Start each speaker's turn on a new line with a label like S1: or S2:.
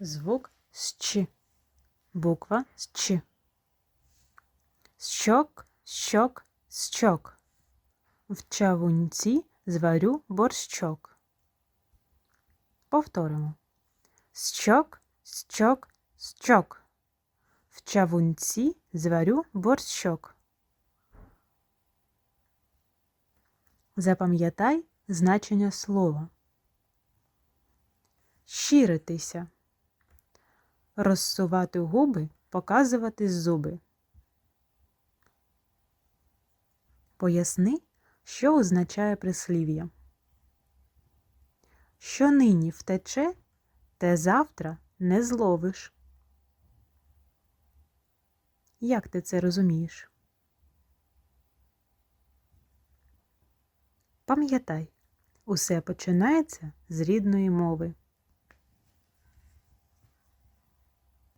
S1: Звук з Ч. Буква з Ч. Щок, щок, щок. В чавунці зварю борщок. Повторимо. Щок, щок, щок. В чавунці зварю борщок. Запам'ятай значення слова. Щиритися. Розсувати губи, показувати зуби. Поясни, що означає прислів'я. Що нині втече, те завтра не зловиш. Як ти це розумієш? Пам'ятай, усе починається з рідної мови.